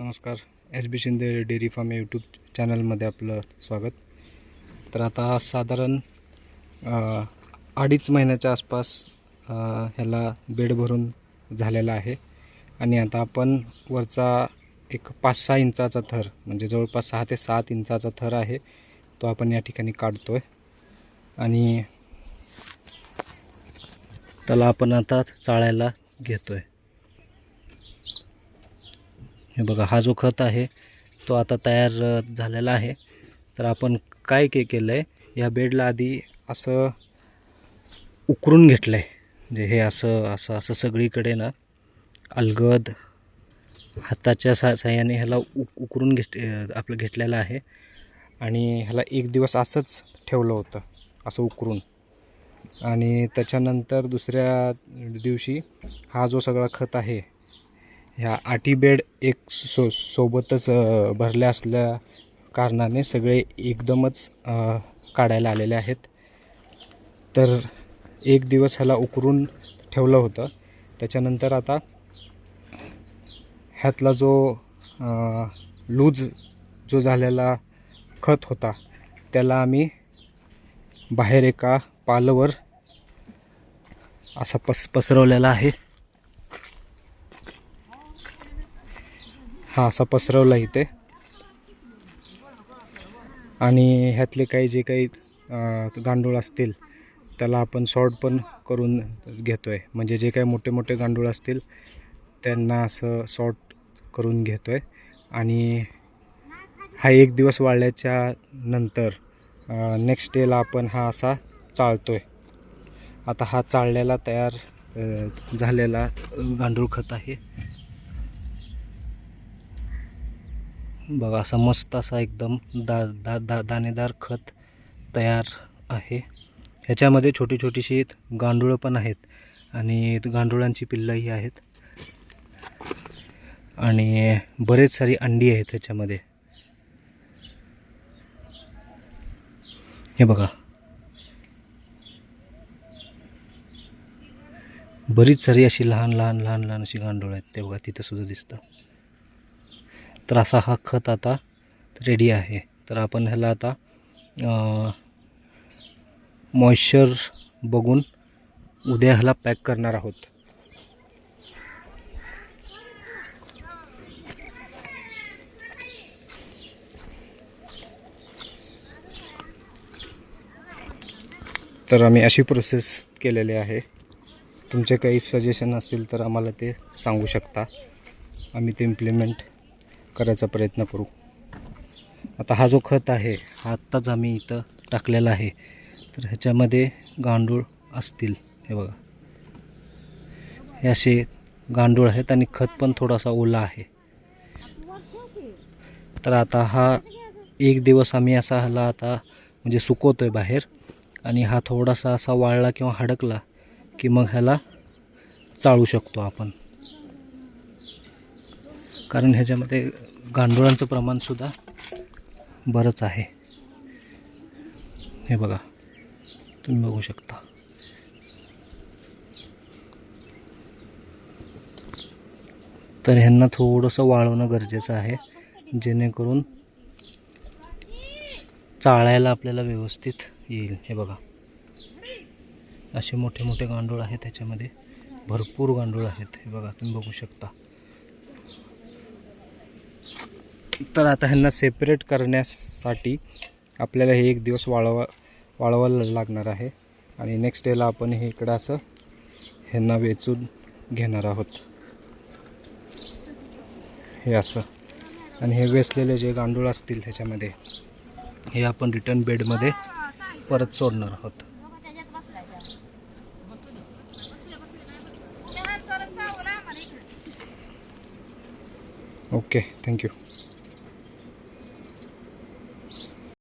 नमस्कार. S B Shinde dairy farm या YouTube चॅनलमध्ये आपलं स्वागत. तर आता साधारण अडीच महिन्याच्या आसपास ह्याला बेड भरून झालेला आहे. आणि आता आपण वरचा एक पाच सहा इंचाचा थर म्हणजे जवळपास सहा ते सात इंचाचा थर आहे तो आपण या ठिकाणी काढतो आहे आणि त्याला आपण आता चाळायला घेतो आहे हे बघा हा जो खत आहे तो आता तयार झालेला आहे. तर आपण काय के केलं आहे या बेडला आधी असं उकरून घेतलं आहे म्हणजे हे असं असं असं सगळीकडे ना अलगद हाताच्या सा साह्याने ह्याला उक उकरून घेत आपलं घेतलेलं आहे. आणि ह्याला एक दिवस असंच ठेवलं होतं असं उकरून. आणि त्याच्यानंतर दुसऱ्या दिवशी हा जो सगळा खत आहे ह्या आटी बेड एक सो सोबतच भरल्या असल्या कारणाने सगळे एकदमच काढायला आलेले आहेत. तर एक दिवस ह्याला उकरून ठेवलं होतं. त्याच्यानंतर आता ह्यातला जो लूज जो झालेला खत होता त्याला आम्ही बाहेर एका पालवर असा पस पसरवलेला आहे. हा असा पसरवला इथे. आणि ह्यातले काही जे काही गांडूळ असतील त्याला आपण सॉर्ट पण करून घेतो आहे म्हणजे जे काही मोठे मोठे गांडूळ असतील त्यांना असं सॉर्ट करून घेतो आहे आणि हा एक दिवस वाळल्याच्या नंतर नेक्स्ट डेला आपण हा असा चाळतो आहे आता हा चाळलेला तयार झालेला गांडूळ खत आहे. बघा असा मस्त असा एकदम दा दा दा दाणेदार खत तयार आहे. ह्याच्यामध्ये छोटी छोटीशी गांडुळं पण आहेत आणि गांडुळांची पिल्लंही आहेत. आणि बरेच सारी अंडी आहेत ह्याच्यामध्ये. हे बघा. बरीच सारी अशी लहान लहान लहान लहान अशी गांडूळ आहेत. ते बघा तिथं सुद्धा दिसतं. तर असा हा खत आता रेडी आहे. तर आपण ह्याला आता मॉइश्चर बघून उद्या ह्याला पॅक करणार आहोत. तर आम्ही अशी प्रोसेस केलेली आहे. तुमचे काही सजेशन असतील तर आम्हाला ते सांगू शकता. आम्ही ते इम्प्लिमेंट करायचा प्रयत्न करू. आता हा जो खत आहे हा आत्ताच आम्ही इथं टाकलेला आहे. तर ह्याच्यामध्ये गांडूळ असतील हे बघा. हे असे गांडूळ आहेत आणि खत पण थोडासा ओला आहे. तर आता हा एक दिवस आम्ही असा ह्याला आता म्हणजे सुकवतो आहे बाहेर आणि हा थोडासा असा वाळला किंवा हडकला की मग ह्याला चाळू शकतो आपण. कारण ह्याच्यामध्ये गांडुळांचं प्रमाणसुद्धा बरंच आहे. हे बघा तुम्ही बघू शकता. तर ह्यांना थोडंसं वाळवणं गरजेचं आहे जेणेकरून चाळायला आपल्याला व्यवस्थित येईल. हे बघा. असे मोठे मोठे गांडूळ आहेत त्याच्यामध्ये. भरपूर गांडूळ आहेत. हे बघा तुम्ही बघू शकता. तर आता ह्यांना सेपरेट करण्यासाठी आपल्याला हे एक दिवस वाळवा वाळवायला लागणार आहे. आणि नेक्स्ट डेला आपण हे इकडं असं ह्यांना वेचून घेणार आहोत. हे असं. आणि हे वेचलेले जे गांडूळ असतील ह्याच्यामध्ये हे आपण रिटर्न बेडमध्ये परत सोडणार आहोत. Okay thank you